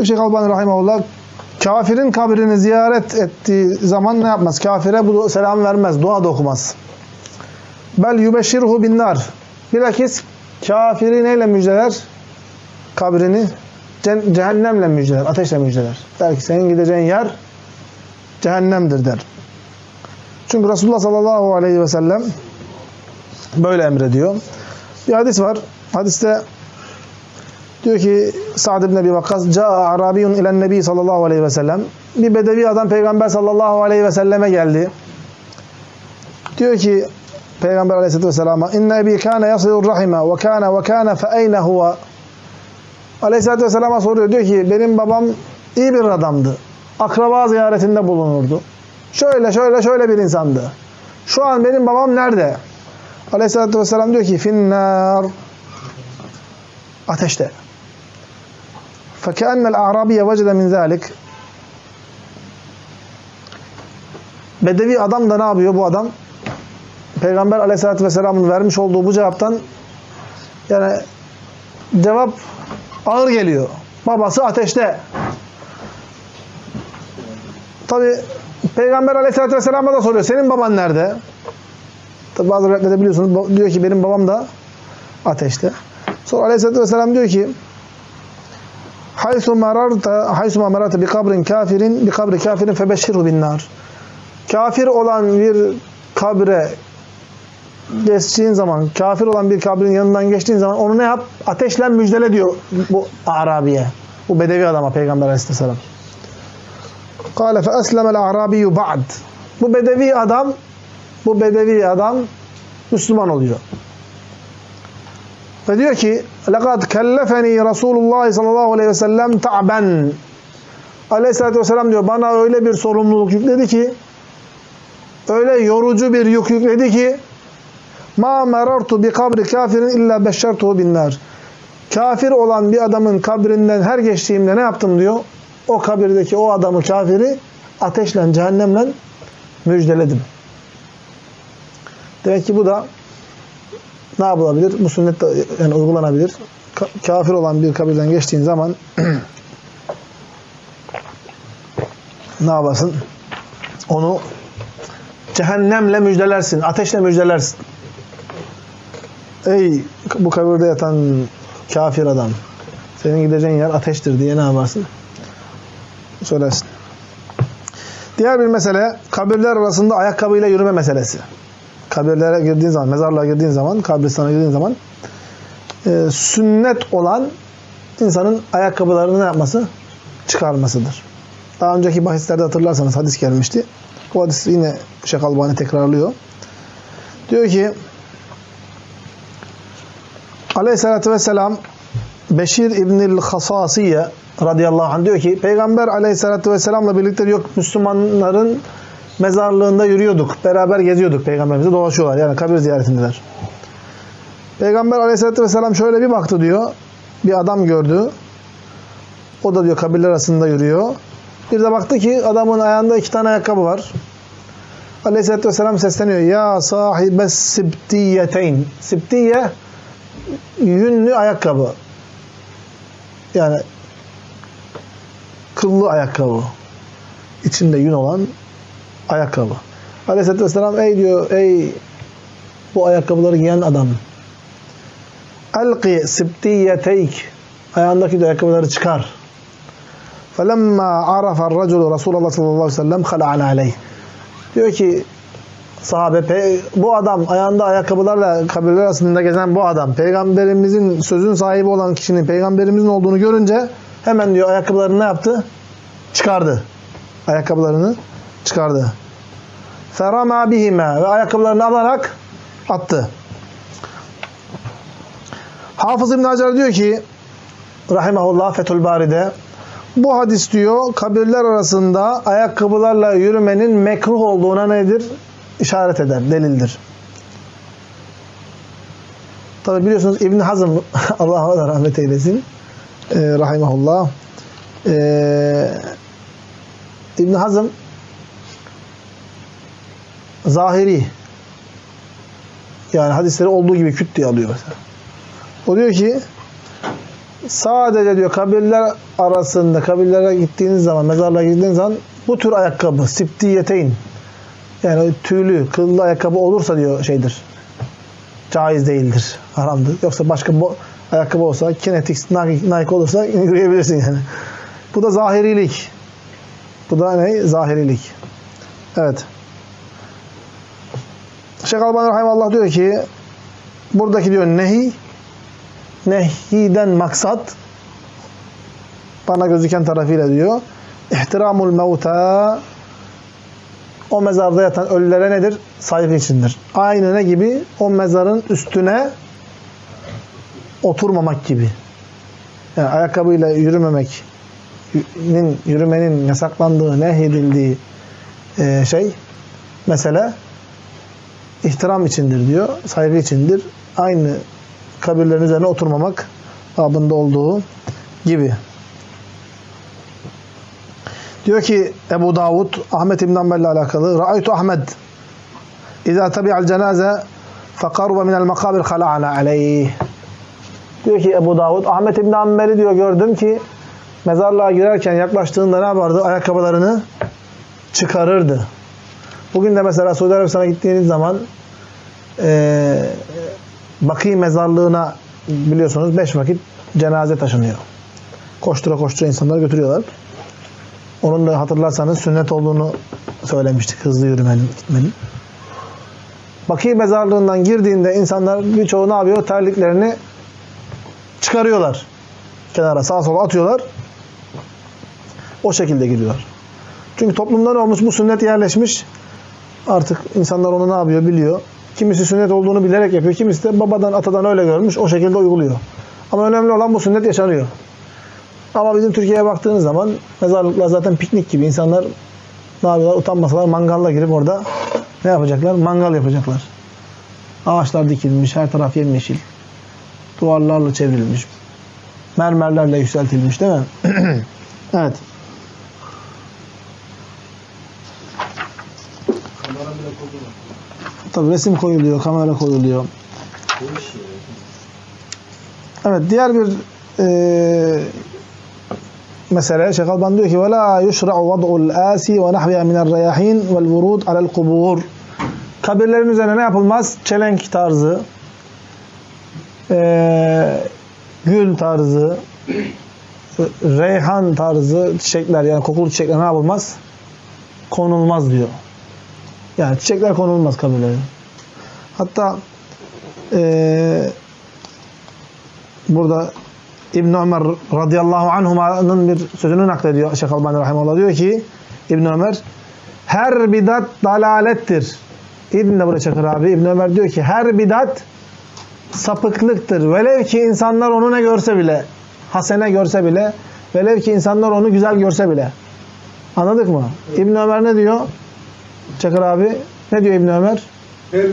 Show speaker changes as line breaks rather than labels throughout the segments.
Diyor Şeyh Albani Rahimahullah kafirin kabrini ziyaret ettiği zaman ne yapmaz? Kafire bu selam vermez. Dua da okumaz. Bel yubeşşirhu binnar. Bilakis kafiri neyle müjdeler? Kabrini ce- cehennemle müjdeler, ateşle müjdeler. Der ki senin gideceğin yer cehennemdir der. Çünkü Resulullah sallallahu aleyhi ve sellem böyle emrediyor. Bir hadis var. Hadiste diyor ki Sa'd ibn Ebi Vakkas Ca'a Arabiyun ilen Nebi sallallahu aleyhi ve sellem Bir bedevi adam Peygamber sallallahu aleyhi ve selleme geldi. Diyor ki Peygamber aleyhisselatü vesselama İnne ebi kâne yasilur rahime ve kâne ve kâne fe eyne huve Aleyhisselatü vesselama soruyor. Diyor ki benim babam iyi bir adamdı. Akraba ziyaretinde bulunurdu. Şöyle şöyle şöyle bir insandı. Şu an benim babam nerede? Aleyhisselatü vesselam diyor ki finnâr ateşte. فَكَأَنَّ الْاَعْرَابِيَ وَجَدَ مِنْ ذَٰلِكَ Bedevi adam da ne yapıyor bu adam? Peygamber aleyhissalatü vesselamın vermiş olduğu bu cevaptan yani cevap ağır geliyor. Babası ateşte. Tabi Peygamber aleyhissalatü vesselam'a da soruyor. Senin baban nerede? Tabi bazı rivayetlerde biliyorsunuz diyor ki benim babam da ateşte. Sonra aleyhissalatü vesselam diyor ki Haysu mararta haysu mararta bi kabrin kafirin bi kabri kafirin febeşşirhu bin nar. Kafir olan bir kabre geçtiğin zaman, kafir olan bir kabrin yanından geçtiğin zaman onu ne yap? Ateşle müjdele diyor bu Arabiye. Bu bedevi adama Peygamber Aleyhisselam. Kale fe eslemel Arabiyyü ba'd. Bu bedevi adam bu bedevi adam Müslüman oluyor. Ve diyor ki لَقَدْ كَلَّفَنِي Resulullah sallallahu aleyhi ve sellem ta'ben. Aleyhisselatü vesselam diyor bana öyle bir sorumluluk yükledi ki öyle yorucu bir yük yükledi ki ma merartu bi kabri kafirin illa beşşertuhu bin nar. Kafir olan bir adamın kabrinden her geçtiğimde ne yaptım diyor? O kabirdeki o adamı kafiri ateşle, cehennemle müjdeledim. Demek ki bu da ne yapılabilir? Bu sünnet de yani uygulanabilir. Ka kafir olan bir kabirden geçtiğin zaman ne yapasın? Onu cehennemle müjdelersin, ateşle müjdelersin. Ey bu kabirde yatan kafir adam, senin gideceğin yer ateştir diye ne yaparsın? Söylersin. Diğer bir mesele, kabirler arasında ayakkabıyla yürüme meselesi. Kabirlere girdiğin zaman, mezarlığa girdiğin zaman, kabristana girdiğin zaman e, sünnet olan insanın ayakkabılarını ne yapması? Çıkarmasıdır. Daha önceki bahislerde hatırlarsanız hadis gelmişti. Bu hadis yine Şeyh Albani tekrarlıyor. Diyor ki Aleyhisselatü Vesselam Beşir İbnil Hasasiye radıyallahu anh diyor ki Peygamber Aleyhisselatü Vesselam'la birlikte yok Müslümanların mezarlığında yürüyorduk. Beraber geziyorduk peygamberimize dolaşıyorlar. Yani kabir ziyaretindeler. Peygamber Aleyhisselatü Vesselam şöyle bir baktı diyor. Bir adam gördü. O da diyor kabirler arasında yürüyor. Bir de baktı ki adamın ayağında iki tane ayakkabı var. Aleyhisselatü Vesselam sesleniyor. Ya sahibes sibtiyeteyn. Sibtiye yünlü ayakkabı. Yani kıllı ayakkabı. İçinde yün olan ayakkabı. Aleyhisselatü Vesselam ey diyor ey bu ayakkabıları giyen adam. Elqi sibtiyeteyk. Ayağındaki de ayakkabıları çıkar. فَلَمَّا عَرَفَ الرَّجُلُ Resulullah sallallahu aleyhi ve sellem خَلَعَنَ عَلَيْهِ Diyor ki sahabe bu adam ayağında ayakkabılarla kabirler arasında gezen bu adam peygamberimizin sözün sahibi olan kişinin peygamberimizin olduğunu görünce hemen diyor ayakkabılarını ne yaptı? Çıkardı. Ayakkabılarını çıkardı. Ferama bihime ve ayakkabılarını alarak attı. Hafız İbn Hacer diyor ki rahimahullah Fethül Bari'de bu hadis diyor kabirler arasında ayakkabılarla yürümenin mekruh olduğuna nedir? İşaret eder, delildir. Tabi biliyorsunuz İbn Hazm Allah rahmet eylesin e, rahimahullah e, İbn Hazm zahiri yani hadisleri olduğu gibi küt diye alıyor mesela. O diyor ki Sadece diyor kabirler arasında, kabirlere gittiğiniz zaman, mezarlığa gittiğiniz zaman bu tür ayakkabı, siptiyeteyn yani tüylü, kıllı ayakkabı olursa diyor şeydir. Caiz değildir, haramdır. Yoksa başka bu ayakkabı olsa, kinetik, Nike, Nike olursa yürüyebilirsin yani. Bu da zahirilik. Bu da ne? Zahirilik. Evet. Şeyh Albani Rahimallah diyor ki buradaki diyor nehi nehiden maksat bana gözüken tarafıyla diyor ihtiramul mevta o mezarda yatan ölülere nedir? Saygı içindir. Aynı ne gibi? O mezarın üstüne oturmamak gibi. Yani ayakkabıyla yürümemek nin, yürümenin yasaklandığı, nehyedildiği e, şey mesele ihtiram içindir diyor. Saygı içindir. Aynı kabirlerin üzerine oturmamak babında olduğu gibi. Diyor ki Ebu Davud Ahmet İbn Hanbel ile alakalı Ra'aytu Ahmed İzâ tabi'al cenaze fekaruba minel makabir khala'ana aleyh Diyor ki Ebu Davud Ahmet İbn Hanbel'i diyor gördüm ki mezarlığa girerken yaklaştığında ne yapardı? Ayakkabılarını çıkarırdı. Bugün de mesela Suudi Arabistan'a gittiğiniz zaman e, Bakı mezarlığına biliyorsunuz beş vakit cenaze taşınıyor. Koştura koştura insanları götürüyorlar. Onun da hatırlarsanız sünnet olduğunu söylemiştik hızlı yürümenin, gitmenin. Bakı mezarlığından girdiğinde insanlar birçoğu ne yapıyor? Terliklerini çıkarıyorlar. Kenara sağa sola atıyorlar. O şekilde giriyorlar. Çünkü toplumda olmuş? Bu sünnet yerleşmiş. Artık insanlar onu ne yapıyor biliyor. Kimisi sünnet olduğunu bilerek yapıyor. Kimisi de babadan atadan öyle görmüş. O şekilde uyguluyor. Ama önemli olan bu sünnet yaşanıyor. Ama bizim Türkiye'ye baktığınız zaman mezarlıklar zaten piknik gibi. İnsanlar ne yapıyorlar? Utanmasalar mangalla girip orada ne yapacaklar? Mangal yapacaklar. Ağaçlar dikilmiş. Her taraf yemyeşil. Duvarlarla çevrilmiş. Mermerlerle yükseltilmiş değil mi? evet. Tabi resim koyuluyor, kamera koyuluyor. Evet, diğer bir e, mesele Şeyh Alban diyor ki وَلَا يُشْرَعُ وَضْعُ الْآسِ وَنَحْوِيَا مِنَ الرَّيَاحِينَ وَالْوُرُودِ عَلَى الْقُبُورِ Kabirlerin üzerine ne yapılmaz? Çelenk tarzı, e, gül tarzı, reyhan tarzı çiçekler yani kokulu çiçekler ne yapılmaz? Konulmaz diyor. Yani çiçekler konulmaz kabirlere. Hatta e, burada İbn Ömer radıyallahu anhuma'nın bir sözünü naklediyor Şeyh Albani rahimehullah diyor ki İbn Ömer her bidat dalalettir. İbn de buraya çakır abi. İbn Ömer diyor ki her bidat sapıklıktır. Velev ki insanlar onu ne görse bile, hasene görse bile, velev ki insanlar onu güzel görse bile. Anladık mı? İbn Ömer ne diyor? Çakır abi ne diyor İbn Ömer?
Her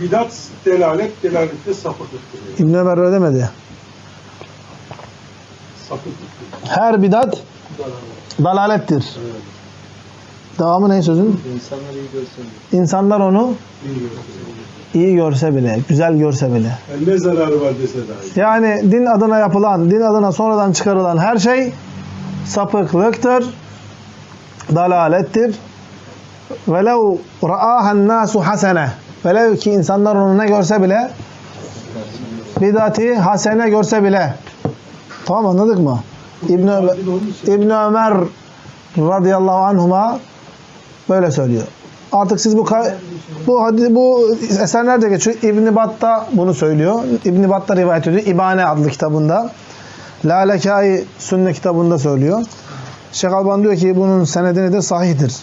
bidat delalet, delalette sapıklıktır.
İbn Ömer öyle demedi.
Sapıklıktır.
Her bidat dalalettir. Devamı ne sözün?
İnsanlar iyi görsün.
İnsanlar onu iyi görse bile, güzel görse bile.
Yani ne zararı var dese dahi.
Yani din adına yapılan, din adına sonradan çıkarılan her şey sapıklıktır, dalalettir. Velev ra'ahan nasu hasene. Velev ki insanlar onu ne görse bile bidati hasene görse bile. Tamam anladık mı? İbn Ömer. İbn Ömer radıyallahu anhuma böyle söylüyor. Artık siz bu bu hadi bu eser nerede geçiyor? İbn Battah bunu söylüyor. İbn Battah rivayet ediyor. İbane adlı kitabında. Lalekai Sünne kitabında söylüyor. Şeyh Alban diyor ki bunun senedi nedir? Sahihtir.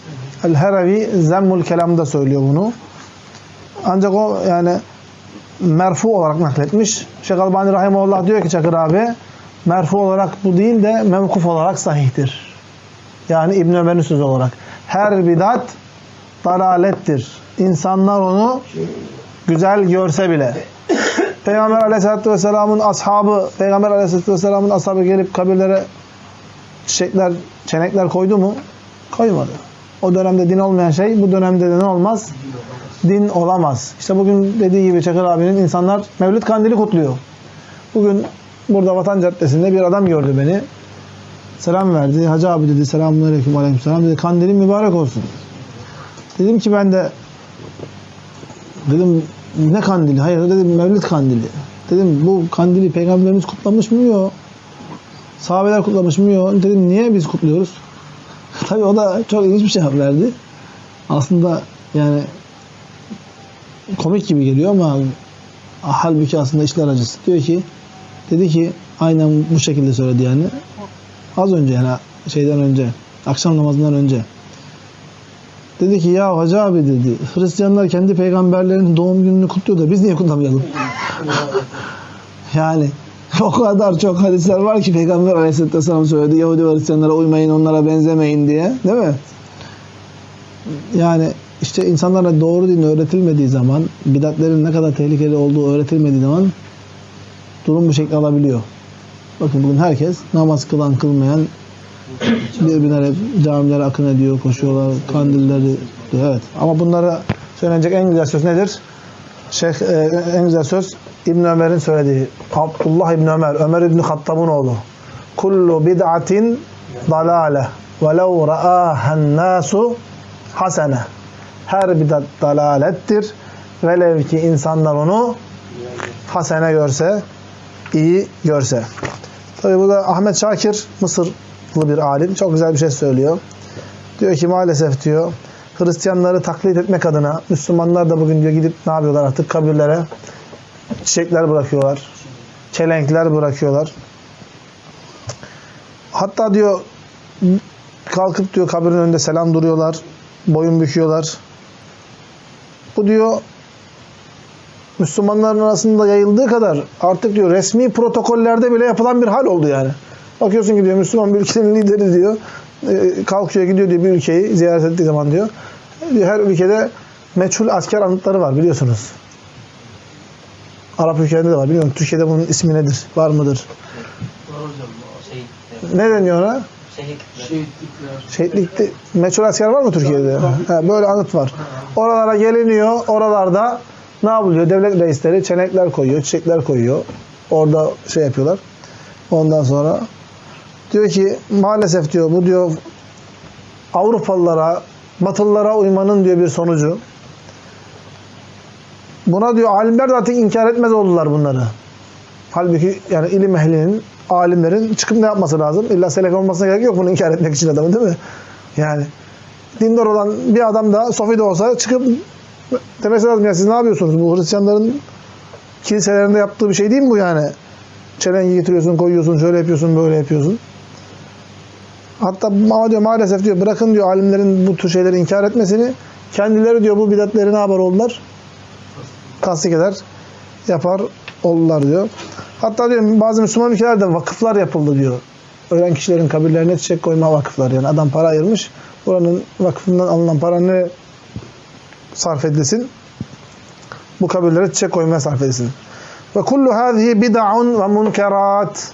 El Heravi Zemmul Kelam'da söylüyor bunu. Ancak o yani merfu olarak nakletmiş. Şeyh Albani Rahimullah diyor ki Çakır abi merfu olarak bu değil de mevkuf olarak sahihtir. Yani İbn Ömer'in sözü olarak. Her bidat dalalettir. İnsanlar onu güzel görse bile. Peygamber Aleyhisselatü Vesselam'ın ashabı, Peygamber Aleyhisselatü Vesselam'ın ashabı gelip kabirlere çiçekler, çenekler koydu mu? Koymadı. O dönemde din olmayan şey bu dönemde de ne olmaz? Din olamaz. İşte bugün dediği gibi Çakır abinin insanlar Mevlid Kandili kutluyor. Bugün burada Vatan Caddesi'nde bir adam gördü beni. Selam verdi. Hacı abi dedi selamun aleyküm aleyküm selam dedi. Kandilin mübarek olsun. Dedim ki ben de dedim ne kandili? Hayır dedim Mevlid kandili. Dedim bu kandili peygamberimiz kutlamış mı? Yok. Sahabeler kutlamış mı? Yok. Dedim niye biz kutluyoruz? Tabii o da çok ilginç bir cevap verdi. Aslında yani komik gibi geliyor ama halbuki aslında işler acısı. Diyor ki dedi ki aynen bu şekilde söyledi yani. Az önce yani şeyden önce akşam namazından önce dedi ki ya hacı abi dedi Hristiyanlar kendi peygamberlerinin doğum gününü kutluyor da biz niye kutlamayalım? yani o kadar çok hadisler var ki Peygamber Aleyhisselatü Vesselam söyledi. Yahudi ve Hristiyanlara uymayın, onlara benzemeyin diye. Değil mi? Yani işte insanlara doğru din öğretilmediği zaman, bidatlerin ne kadar tehlikeli olduğu öğretilmediği zaman durum bu şekli alabiliyor. Bakın bugün herkes namaz kılan kılmayan birbirine camilere akın ediyor, koşuyorlar, kandilleri evet. Ama bunlara söylenecek en güzel söz nedir? Şeyh e, en güzel söz İbn Ömer'in söylediği. Abdullah İbn Ömer, Ömer İbn Hattab'ın oğlu. Kullu bid'atin dalale velev ra'ahen nasu hasene. Her bidat dalalettir. Velev ki insanlar onu hasene görse, iyi görse. Tabi burada Ahmet Şakir, Mısırlı bir alim. Çok güzel bir şey söylüyor. Diyor ki maalesef diyor Hristiyanları taklit etmek adına Müslümanlar da bugün diyor gidip ne yapıyorlar artık kabirlere çiçekler bırakıyorlar. Çelenkler bırakıyorlar. Hatta diyor kalkıp diyor kabrin önünde selam duruyorlar. Boyun büküyorlar. Bu diyor Müslümanların arasında yayıldığı kadar artık diyor resmi protokollerde bile yapılan bir hal oldu yani. Bakıyorsun ki diyor Müslüman bir ülkenin lideri diyor e, kalkıyor gidiyor diyor bir ülkeyi ziyaret ettiği zaman diyor her ülkede meçhul asker anıtları var biliyorsunuz. Arap ülkelerinde de var. Bilmiyorum Türkiye'de bunun ismi nedir? Var mıdır? Ne deniyor ona?
Şehitlikler.
Şehitlikte meçhul asker var mı Türkiye'de? Ha, böyle anıt var. Oralara geliniyor. Oralarda ne yapılıyor? Devlet reisleri çenekler koyuyor, çiçekler koyuyor. Orada şey yapıyorlar. Ondan sonra diyor ki maalesef diyor bu diyor Avrupalılara, Batılılara uymanın diyor bir sonucu. Buna diyor alimler de artık inkar etmez oldular bunları. Halbuki yani ilim ehlinin, alimlerin çıkıp ne yapması lazım? İlla selek olmasına gerek yok bunu inkar etmek için adamın değil mi? Yani dindar olan bir adam da sofi de olsa çıkıp demesi lazım ya siz ne yapıyorsunuz? Bu Hristiyanların kiliselerinde yaptığı bir şey değil mi bu yani? Çelengi getiriyorsun, koyuyorsun, şöyle yapıyorsun, böyle yapıyorsun. Hatta ama diyor maalesef diyor bırakın diyor alimlerin bu tür şeyleri inkar etmesini. Kendileri diyor bu bidatleri ne yapar oldular? Tasdik eder, yapar oldular diyor. Hatta diyor bazı Müslüman ülkelerde vakıflar yapıldı diyor. Ölen kişilerin kabirlerine çiçek koyma vakıfları. Yani adam para ayırmış. Buranın vakfından alınan para ne sarf edilsin? Bu kabirlere çiçek koymaya sarf edilsin. Ve kullu hâzihi bid'un ve munkerat.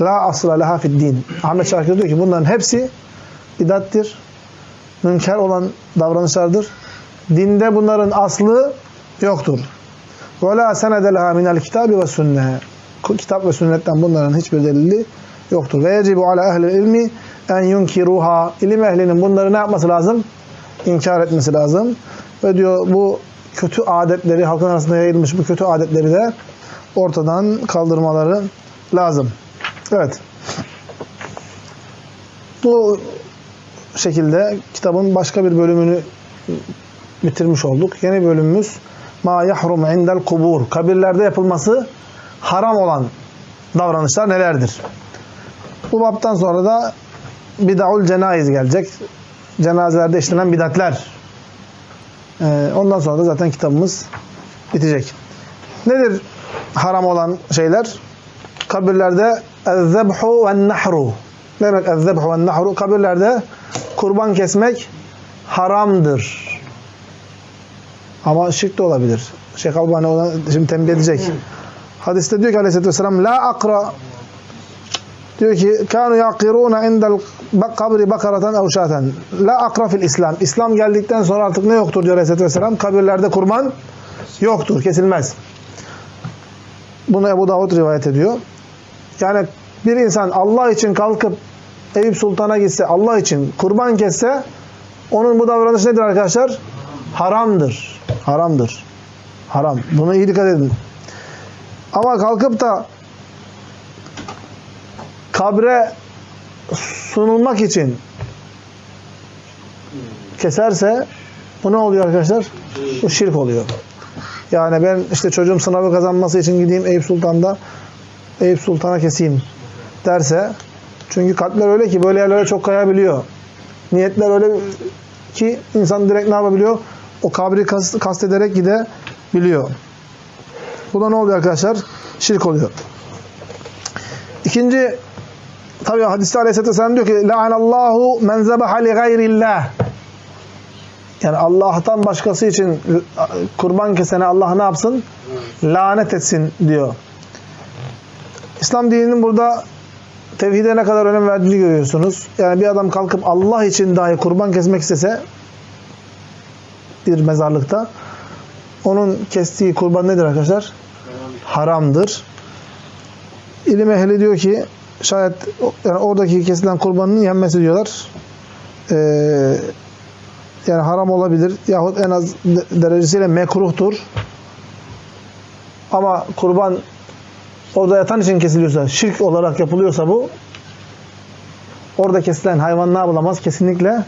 La asla leha fid din. Ahmet Şakir diyor ki bunların hepsi bidattir. Münker olan davranışlardır. Dinde bunların aslı yoktur. Ve la senede leha minel kitabi ve sünne. Kitap ve sünnetten bunların hiçbir delili yoktur. Ve yecibu ala ehli ilmi en yunkiruha. İlim ehlinin bunları ne yapması lazım? İnkar etmesi lazım. Ve diyor bu kötü adetleri, halkın arasında yayılmış bu kötü adetleri de ortadan kaldırmaları lazım. Evet. Bu şekilde kitabın başka bir bölümünü bitirmiş olduk. Yeni bölümümüz ma yahrum indel kubur. Kabirlerde yapılması haram olan davranışlar nelerdir? Bu baptan sonra da bid'aul cenayiz gelecek. Cenazelerde işlenen bidatler. Ee, ondan sonra da zaten kitabımız bitecek. Nedir haram olan şeyler? Kabirlerde ezzebhu ve nahru. Ne demek ezzebhu ve nahru? Kabirlerde kurban kesmek haramdır. Ama şirk de olabilir. Şeyh Albani ona şimdi tembih edecek. Hadiste diyor ki aleyhissalatü vesselam La akra diyor ki kanu yaqiruna indel kabri bakaratan ev şaten. La akra fil İslam. İslam geldikten sonra artık ne yoktur diyor aleyhissalatü vesselam? Kabirlerde kurban yoktur. Kesilmez. Bunu Ebu Davud rivayet ediyor. Yani bir insan Allah için kalkıp Eyüp Sultan'a gitse, Allah için kurban kesse onun bu davranışı nedir arkadaşlar? Haramdır. Haramdır. Haram. Buna iyi dikkat edin. Ama kalkıp da kabre sunulmak için keserse bu ne oluyor arkadaşlar? Bu şirk oluyor. Yani ben işte çocuğum sınavı kazanması için gideyim Eyüp Sultan'da Eyüp Sultan'a keseyim derse çünkü kalpler öyle ki böyle yerlere çok kayabiliyor. Niyetler öyle ki insan direkt ne yapabiliyor? O kabri kast, kastederek gidebiliyor. Bu da ne oluyor arkadaşlar? Şirk oluyor. İkinci tabi hadiste aleyhisselatü vesselam diyor ki La'anallahu men zebaha li gayrillah yani Allah'tan başkası için kurban kesene Allah ne yapsın? Lanet etsin diyor. İslam dininin burada tevhide ne kadar önem verdiğini görüyorsunuz. Yani bir adam kalkıp Allah için dahi kurban kesmek istese bir mezarlıkta onun kestiği kurban nedir arkadaşlar? Haramdır. İlim ehli diyor ki şayet yani oradaki kesilen kurbanın yenmesi diyorlar. Ee, yani haram olabilir yahut en az de- derecesiyle mekruhtur. Ama kurban orada yatan için kesiliyorsa, şirk olarak yapılıyorsa bu orada kesilen hayvan ne yapılamaz? Kesinlikle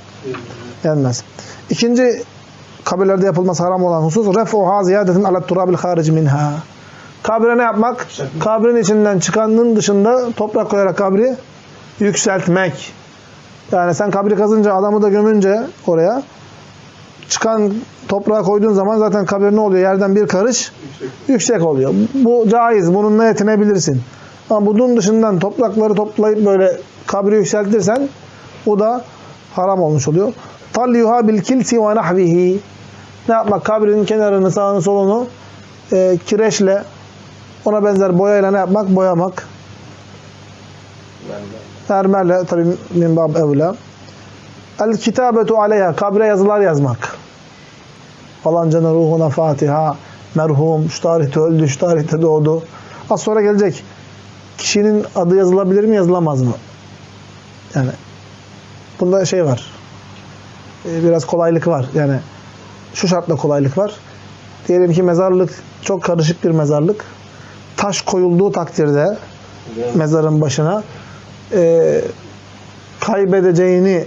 yenmez. İkinci kabirlerde yapılması haram olan husus ref'uha ziyadetin ala turabil harici minha. Kabre ne yapmak? Kabrin içinden çıkanın dışında toprak koyarak kabri yükseltmek. Yani sen kabri kazınca adamı da gömünce oraya çıkan toprağa koyduğun zaman zaten kabir ne oluyor? Yerden bir karış yüksek oluyor. Bu caiz. Bununla yetinebilirsin. Ama bunun dışından toprakları toplayıp böyle kabri yükseltirsen bu da haram olmuş oluyor. Talliyuha bil kilsi ve nahvihi. Ne yapmak? Kabrin kenarını, sağını, solunu e, kireçle ona benzer boyayla ne yapmak? Boyamak. Mermerle tabi min bab evla. El kitabetu aleyha. Kabre yazılar yazmak. Falancanın ruhuna Fatiha. Merhum. Şu tarihte öldü. Şu tarihte doğdu. Az sonra gelecek. Kişinin adı yazılabilir mi? Yazılamaz mı? Yani bunda şey var. Ee, Biraz kolaylık var. Yani şu şartla kolaylık var. Diyelim ki mezarlık çok karışık bir mezarlık. Taş koyulduğu takdirde mezarın başına e, kaybedeceğini,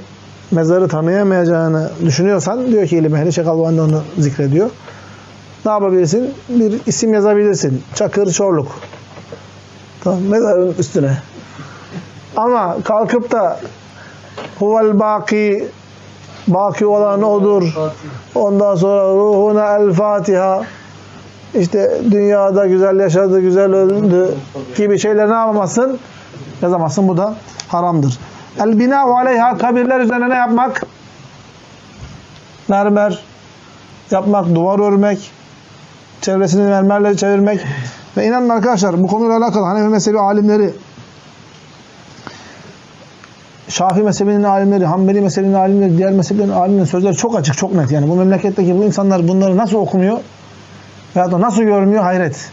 mezarı tanıyamayacağını düşünüyorsan diyor ki ilim ehli Şeyh onu zikrediyor. Ne yapabilirsin? Bir isim yazabilirsin. Çakır Çorluk. Tamam, mezarın üstüne. Ama kalkıp da huvel baki baki olan odur. Ondan sonra ruhuna el Fatiha işte dünyada güzel yaşadı, güzel öldü gibi şeyler ne yapamazsın? Yazamazsın. Bu da haramdır. El bina aleyha kabirler üzerine ne yapmak? Mermer yapmak, duvar örmek, çevresini mermerle çevirmek. Ve inanın arkadaşlar bu konuyla alakalı Hanefi mezhebi alimleri Şafii mezhebinin alimleri, Hanbeli mezhebinin alimleri, diğer mezheplerin alimlerinin sözleri çok açık, çok net. Yani bu memleketteki bu insanlar bunları nasıl okumuyor veya da nasıl görmüyor hayret.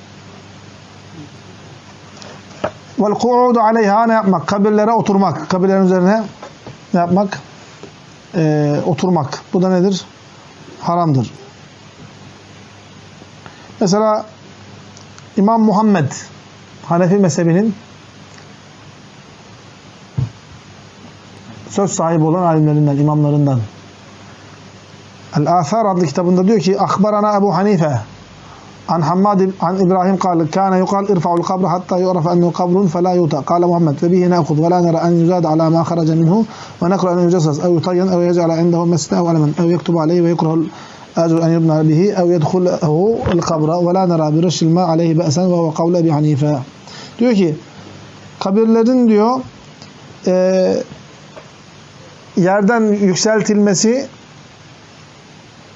Vel ku'udu aleyha ne yapmak? Kabirlere oturmak. Kabirlerin üzerine ne yapmak? Ee, oturmak. Bu da nedir? Haramdır. Mesela İmam Muhammed Hanefi mezhebinin söz sahibi olan alimlerinden, imamlarından. El-Athar adlı kitabında diyor ki Akbarana Ebu Hanife عن حماد عن إبراهيم قال كان يقال ارفعوا القبر حتى يعرف أنه قبر فلا يوطأ قال محمد فبه نأخذ ولا نرى أن يزاد على ما خرج منه ونقرأ أن يجسس أو يطين أو يجعل عنده مسنا أو علما أو يكتب عليه ويكره الأجر أن يبنى به أو يدخله القبر ولا نرى برش الماء عليه بأسا وهو قول أبي حنيفة diyor ki kabirlerin diyor e, yerden yükseltilmesi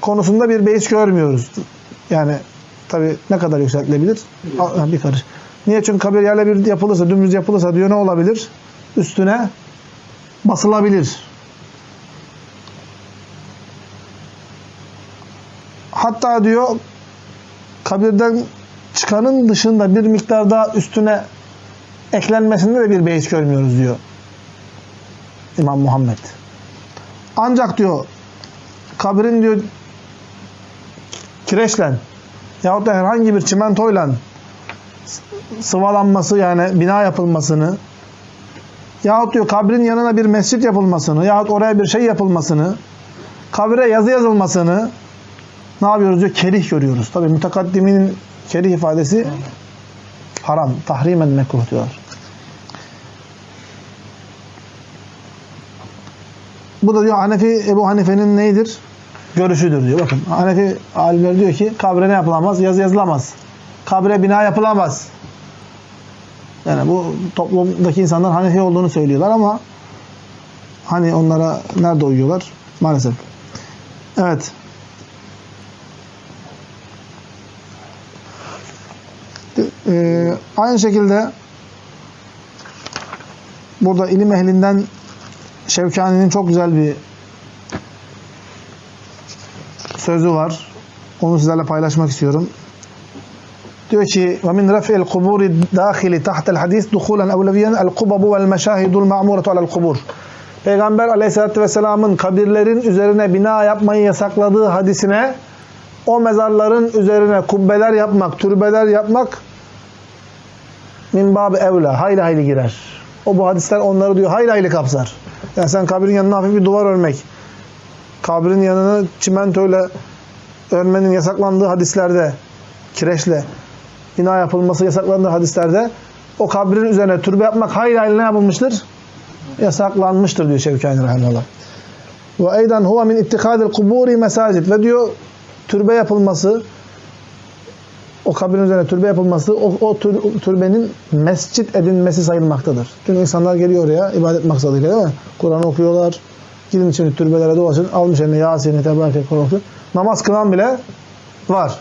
konusunda bir beis görmüyoruz. Yani tabi ne kadar yükseltilebilir? A- Bir karış. Niye? Çünkü kabir yerle bir yapılırsa, dümdüz yapılırsa diyor ne olabilir? Üstüne basılabilir. Hatta diyor kabirden çıkanın dışında bir miktar daha üstüne eklenmesinde de bir beis görmüyoruz diyor İmam Muhammed. Ancak diyor kabrin diyor kireçle yahut da herhangi bir çimentoyla sıvalanması yani bina yapılmasını yahut diyor kabrin yanına bir mescit yapılmasını yahut oraya bir şey yapılmasını kabre yazı yazılmasını ne yapıyoruz diyor? Kerih görüyoruz. Tabi mütekaddiminin kerih ifadesi haram. Tahrimen mekruh diyorlar. Bu da diyor Hanefi, Ebu Hanife'nin neydir? Görüşüdür diyor. Bakın Hanefi alimleri diyor ki kabre ne yapılamaz? Yazı yazılamaz. Kabre bina yapılamaz. Yani bu toplumdaki insanlar Hanefi olduğunu söylüyorlar ama hani onlara nerede uyuyorlar? Maalesef. Evet. Ee, aynı şekilde burada ilim ehlinden Şevkani'nin çok güzel bir sözü var. Onu sizlerle paylaşmak istiyorum. Diyor ki: "Ve min raf'il kuburi dâhili tahta'l hadis duhulan evleviyen el kubabu vel meşâhidul ma'muratu alel kubur." Peygamber Aleyhisselatü vesselam'ın kabirlerin üzerine bina yapmayı yasakladığı hadisine o mezarların üzerine kubbeler yapmak, türbeler yapmak min minbab evla hayli hayli girer. O bu hadisler onları diyor hayli hayli kapsar. Yani sen kabrin yanına hafif bir duvar örmek, kabrin yanına çimentoyla örmenin yasaklandığı hadislerde, kireçle bina yapılması yasaklandığı hadislerde o kabrin üzerine türbe yapmak hayli hayli ne yapılmıştır? Yasaklanmıştır diyor Şevkani Rahimullah. Ve eydan huve min ittikadil kuburi mesacid. Ve diyor türbe yapılması o kabrin üzerine türbe yapılması o, o tür- türbenin mescit edinmesi sayılmaktadır. Çünkü insanlar geliyor oraya ibadet maksadıyla değil mi? Kur'an okuyorlar. Gidin şimdi türbelere dolaşın. Almış eline Yasin'i, Tebareke, Kur'an okuyor. Namaz kılan bile var.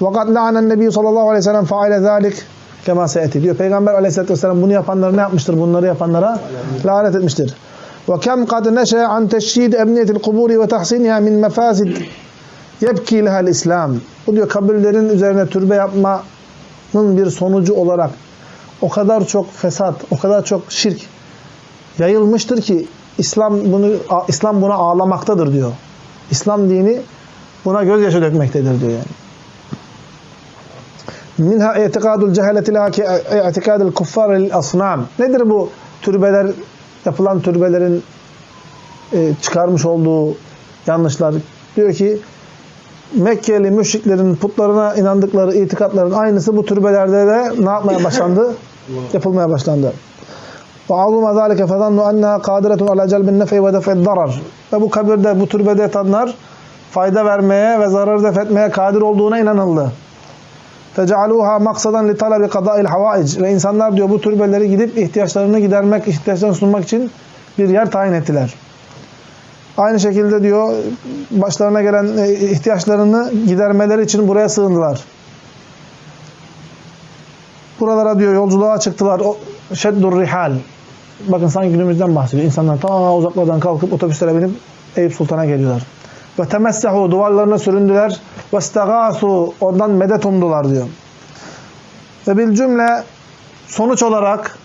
Vakat la'anen nebi sallallahu aleyhi ve sellem faale zalik kema se'eti diyor. Peygamber aleyhissalatü vesselam bunu yapanlara ne yapmıştır? Bunları yapanlara lanet etmiştir. Kad neşe an teşhid emniyetil kuburi ve tahsiniha min mefasid yebki lehel İslam. Bu diyor kabirlerin üzerine türbe yapmanın bir sonucu olarak o kadar çok fesat, o kadar çok şirk yayılmıştır ki İslam bunu İslam buna ağlamaktadır diyor. İslam dini buna gözyaşı dökmektedir diyor yani. Minha i'tikadul cehaleti la ki i'tikadul kuffar lil asnam. Nedir bu türbeler yapılan türbelerin e, çıkarmış olduğu yanlışlar? Diyor ki Mekkeli müşriklerin putlarına inandıkları itikatların aynısı bu türbelerde de ne yapmaya başlandı? Yapılmaya başlandı. وَعَظُمَ ذَٰلِكَ فَظَنُّ أَنَّهَا قَادِرَةٌ عَلَى جَلْبِ النَّفْعِ وَدَفْعِ الضَّرَرِ Ve bu kabirde, bu türbede yatanlar fayda vermeye ve zarar def etmeye kadir olduğuna inanıldı. فَجَعَلُوهَا مَقْصَدًا لِطَلَبِ قَضَاءِ الْحَوَائِجِ Ve insanlar diyor bu türbeleri gidip ihtiyaçlarını gidermek, ihtiyaçlarını sunmak için bir yer tayin ettiler. Aynı şekilde diyor başlarına gelen e, ihtiyaçlarını gidermeleri için buraya sığındılar. Buralara diyor yolculuğa çıktılar. O şeddur rihal. Bakın sanki günümüzden bahsediyor. İnsanlar ta uzaklardan kalkıp otobüslere binip Eyüp Sultan'a geliyorlar. Ve temessehu duvarlarına süründüler. Ve stegâsu ondan medet umdular diyor. Ve bil cümle sonuç olarak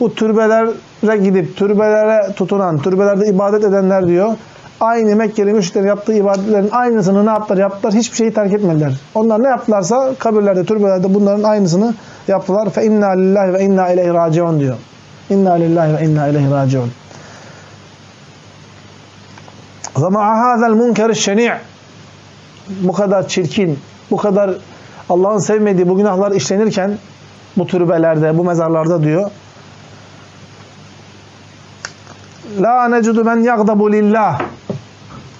bu türbelere gidip türbelere tutunan, türbelerde ibadet edenler diyor. Aynı Mekkeli müşriklerin yaptığı ibadetlerin aynısını ne yaptılar? Yaptılar. Hiçbir şeyi terk etmediler. Onlar ne yaptılarsa kabirlerde, türbelerde bunların aynısını yaptılar. Fe inna lillahi ve inna ileyhi raciun diyor. İnna lillahi ve inna ileyhi raciun. Ve ma'a hâzel munkeri şeni' bu kadar çirkin, bu kadar Allah'ın sevmediği bu günahlar işlenirken bu türbelerde, bu mezarlarda diyor. La necudu men yagdabu lillah.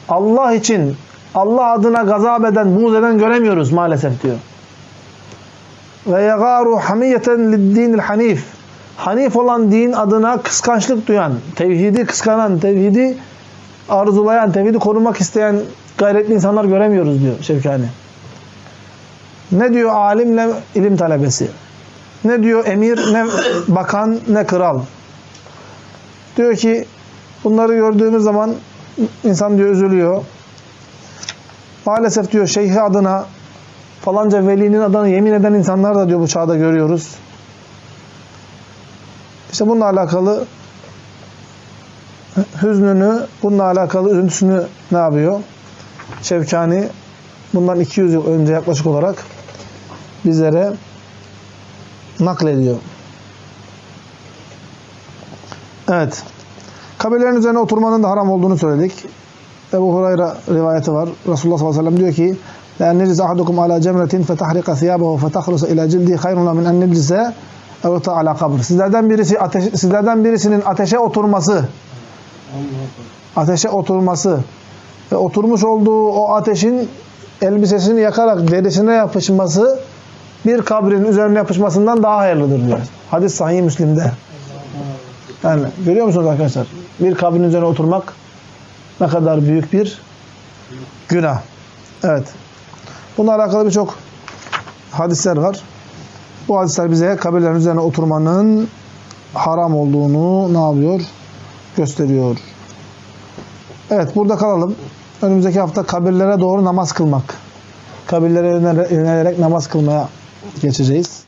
Allah için, Allah adına gazap eden, buğz eden göremiyoruz maalesef diyor. Ve yagaru hamiyeten lid-dinil hanif. Hanif olan din adına kıskançlık duyan, tevhidi kıskanan, tevhidi arzulayan, tevhidi korumak isteyen gayretli insanlar göremiyoruz diyor Şevkani. Ne diyor alimle ilim talebesi? Ne diyor emir, ne bakan, ne kral? Diyor ki bunları gördüğümüz zaman insan diyor üzülüyor. Maalesef diyor şeyhi adına falanca velinin adına yemin eden insanlar da diyor bu çağda görüyoruz. İşte bununla alakalı hüznünü, bununla alakalı üzüntüsünü ne yapıyor? Şevkani bundan 200 yıl önce yaklaşık olarak bizlere naklediyor. Evet. Kabirlerin üzerine oturmanın da haram olduğunu söyledik. Ebu Hureyre rivayeti var. Resulullah sallallahu aleyhi ve sellem diyor ki لَاَنْ نَجِزَ أَحَدُكُمْ عَلَى جَمْرَةٍ فَتَحْرِقَ ثِيَابَهُ فَتَخْرُسَ اِلَى جِلْدِهِ خَيْرٌ مِنْ اَنْ نَجْلِسَ اَوْتَ عَلَى قَبْرٍ Sizlerden birisi ateş, sizlerden birisinin ateşe oturması ateşe oturması ve oturmuş olduğu o ateşin elbisesini yakarak derisine yapışması bir kabrin üzerine yapışmasından daha hayırlıdır diyor. Hadis sahih Müslim'de. Yani görüyor musunuz arkadaşlar? Bir kabrin üzerine oturmak ne kadar büyük bir günah. Evet. Bununla alakalı birçok hadisler var. Bu hadisler bize kabirlerin üzerine oturmanın haram olduğunu ne yapıyor? Gösteriyor. Evet burada kalalım. Önümüzdeki hafta kabirlere doğru namaz kılmak. Kabirlere yönele- yönelerek namaz kılmaya geçeceğiz.